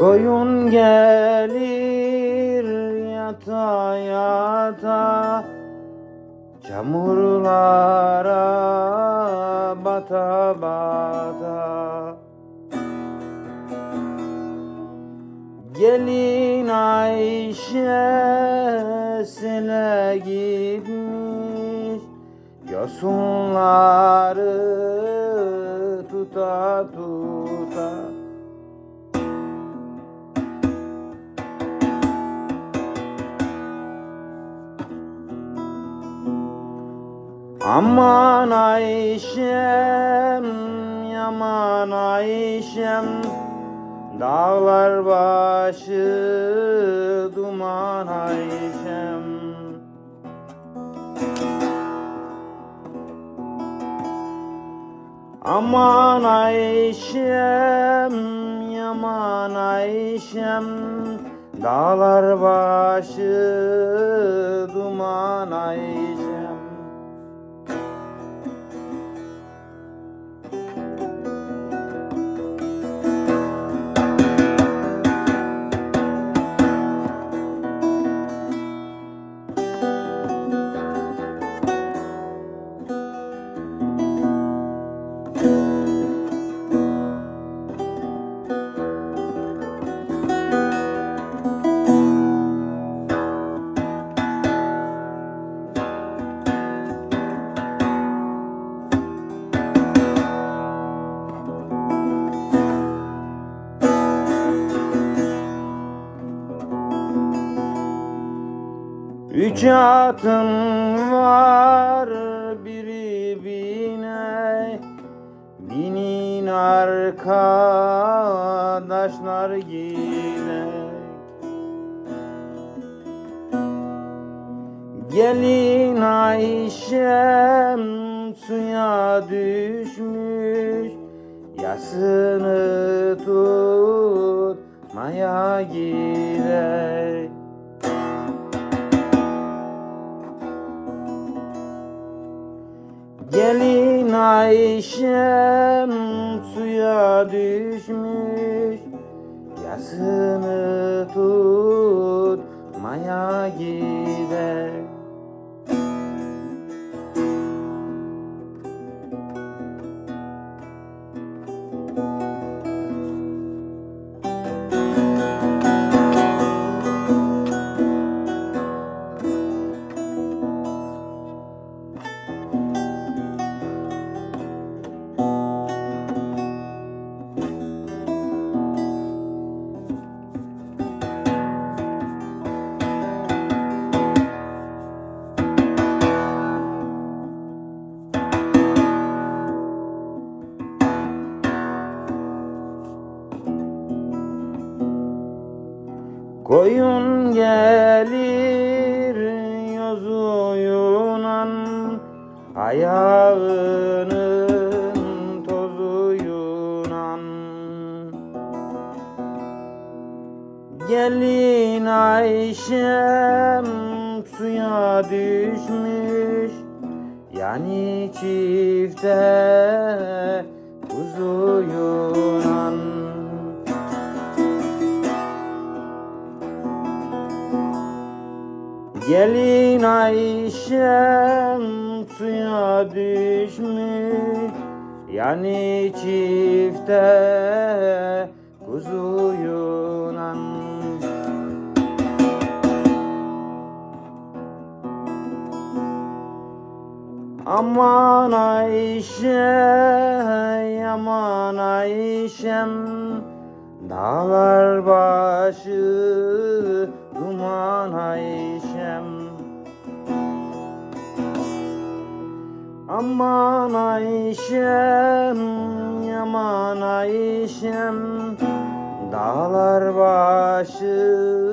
Koyun gelir yata yata Çamurlara bata bata. Gelin Ayşe sele gitmiş Yosunları tuta tuta Aman Ayşem, yaman Ayşem Dağlar başı duman Ayşem Aman Ayşem, yaman Ayşem Dağlar başı duman Ayşem Üç atım var biri bine Binin arkadaşlar yine. Gelin Ayşem suya düşmüş. Yasını tutmaya gider Ayşem suya düşmüş Yasını tutmaya Koyun gelir yozuyunan Ayağının tozuyunan Gelin Ayşem suya düşmüş Yani çifte kuzuyunan Gelin Ayşem suya düşmüş. Yani çifte kuzuyunan Aman Ayşe, aman Ayşem. Dağlar başı duman Ayşem Aman Ayşem, aman Ayşem Dağlar başı